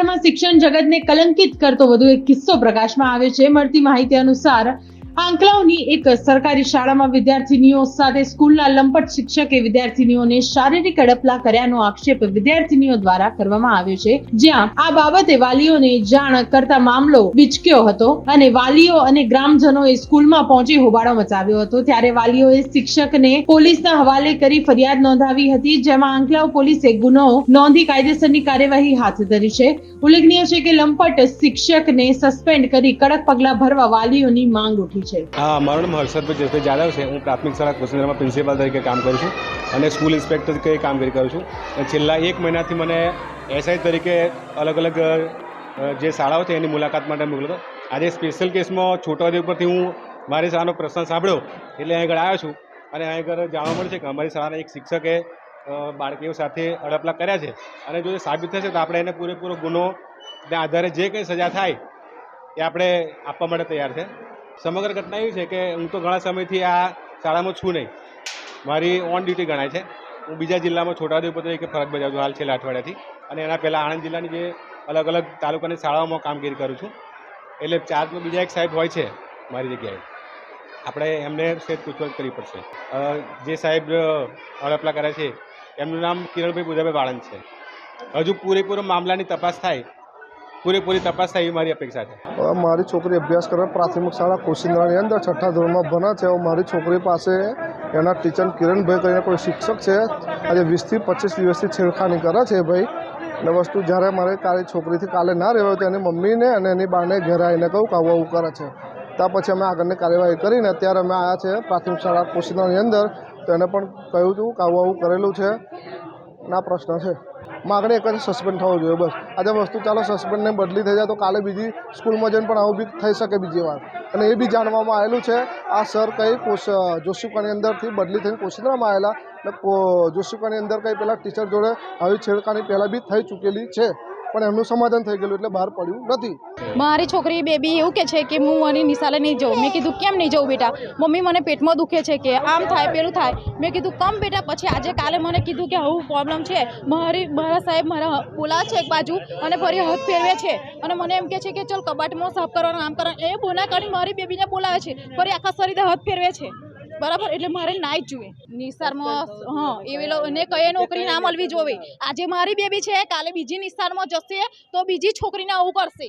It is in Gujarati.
વિસ્તારમાં શિક્ષણ જગતને કલંકિત કરતો વધુ એક કિસ્સો પ્રકાશમાં આવે છે. મળતી માહિતી અનુસાર આંકલાવની એક સરકારી શાળામાં વિદ્યાર્થીનીઓ સાથે સ્કૂલના લંપટ શિક્ષકે વિદ્યાર્થીનીઓને શારીરિક અડપલા કર્યાનો આક્ષેપ વિદ્યાર્થીનીઓ દ્વારા કરવામાં આવ્યો છે. જ્યાં આ બાબતે વાલીઓને જાણ કરતા મામલો વિચક્યો હતો અને વાલીઓ અને ગ્રામજનોએ સ્કૂલમાં પહોંચી હોબાળો મચાવ્યો હતો. ત્યારે વાલીઓએ શિક્ષકને પોલીસના હવાલે કરી ફરિયાદ નોંધાવી હતી, જેમાં આંકલાવ પોલીસે ગુનો નોંધી કાયદેસરની કાર્યવાહી હાથ ધરી છે. ઉલ્લેખનીય છે કે લંપટ શિક્ષકને સસ્પેન્ડ કરી કડક પગલાં ભરવા વાલીઓની માંગ ઉઠી છે. હા, મારું નામ હર્ષદભાઈ જસભાઈ જાદવ છે. હું પ્રાથમિક શાળા કુશિન્દ્રામાં પ્રિન્સિપાલ તરીકે કામ કરું છું અને સ્કૂલ ઇન્સ્પેક્ટર તરીકે કામગીરી કરું છું. અને છેલ્લા એક મહિનાથી મને એસઆઈ તરીકે અલગ અલગ જે શાળાઓ છે એની મુલાકાત માટે મોકલ્યો હતો. આજે સ્પેશિયલ કેસમાં છોટાઉદેપુર પરથી હું મારી શાળાનો પ્રશ્ન સાંભળ્યો એટલે અહીં આગળ આવ્યો છું. અને અહીં આગળ જાણવા મળશે કે અમારી શાળાના એક શિક્ષકે બાળકીઓ સાથે અડપલા કર્યા છે. અને જો સાબિત થશે તો આપણે એને પૂરેપૂરો ગુનો આધારે જે કંઈ સજા થાય એ આપણે આપવા માટે તૈયાર છે. સમગ્ર ઘટના એવી છે કે હું તો ઘણા સમયથી આ શાળામાં છું નહીં. મારી ઓન ડ્યુટી ગણાય છે. હું બીજા જિલ્લામાં છોટાઉદેપુર તરીકે ફરજ બજાવું છું, હાલ છેલ્લા અઠવાડિયાથી. અને એના પહેલાં આણંદ જિલ્લાની જે અલગ અલગ તાલુકાની શાળાઓમાં કામગીરી કરું છું. એટલે ચાર્જમાં બીજા એક સાહેબ હોય છે મારી જગ્યાએ. આપણે એમને સેજ પૂછપરછ કરવી પડશે. જે સાહેબ હડપલા કરે છે, એમનું નામ કિરણભાઈ બુધાભાઈ વાળંદ છે. હજુ પૂરેપૂરો મામલાની તપાસ થાય પૂરેપૂરી તપાસ થાય એવી મારી અપેક્ષા છે. મારી છોકરી અભ્યાસ કરે, પ્રાથમિક શાળા કોશિંદ્રાની અંદર છઠ્ઠા ધોરણમાં ભણે છે. મારી છોકરી પાસે એના ટીચર કિરણભાઈ કરીને કોઈ શિક્ષક છે. આજે વીસથી પચીસ દિવસથી છેડખાની કરે છે ભાઈ. અને વસ્તુ જ્યારે મારે કાલે છોકરીથી કાલે ના રહેવાય તો એની મમ્મીને અને એની બાને ઘરે આવીને કહું કે આવું કરે છે. ત્યાં પછી અમે આગળની કાર્યવાહી કરીને અત્યારે અમે આવ્યા છે પ્રાથમિક શાળા કોશિંદ્રાની અંદર. તો એને પણ કહ્યું હતું કે આવું કરેલું છે. ના પ્રશ્ન છે. માગણી એક જ સસ્પેન્ડ થવો જોઈએ, બસ. આજે વસ્તુ ચાલો સસ્પેન્ડને બદલી થઈ જાય તો કાલે બીજી સ્કૂલમાં જઈને પણ આવું બી થઈ શકે બીજી વાર. અને એ બી જાણવામાં આવેલું છે, આ સર કંઈ કોશ જોશીકાની અંદરથી બદલી થઈને કોશિંદ્રામાં આવેલા. એટલે જોશીકાની અંદર કંઈ પહેલાં ટીચર જોડે આવી છેડખાની પહેલાં બી થઈ ચૂકેલી છે. પણ એમનું સમાધાન થઈ ગયેલું એટલે બહાર પડ્યું નથી. મારી છોકરી બેબી એવું કે છે કે હું મારી નિશાલે નહીં જાઉં. મેં કીધું, કેમ નહીં જાઉં બેટા? મમ્મી મને પેટમાં દુખે છે કે આમ થાય, પેલું થાય. મેં કીધું, કમ બેટા, પછી આજે કાલે મને કીધું કે આવું પ્રોબ્લેમ છે. મારી, મારા સાહેબ મારા બોલા છે એક બાજુ અને ફરી હાથ ફેરવે છે. અને મને એમ કે છે કે, ચલ, કબાટમાં સાફ કરવાનું, આમ કરવાનું. એ બોના કાઢી મારી બેબીને બોલાવે છે. ફરી આખા શરીરે હાથ ફેરવે છે. બરાબર? એટલે મારે નાઈ જ જોઈએ. નિસારમાં હા એવી એને કઈ નોકરી ના મળવી જોવે આજે મારી બેબી છે કાલે બીજી નિસારમાં જશે તો બીજી છોકરીને આવું કરશે.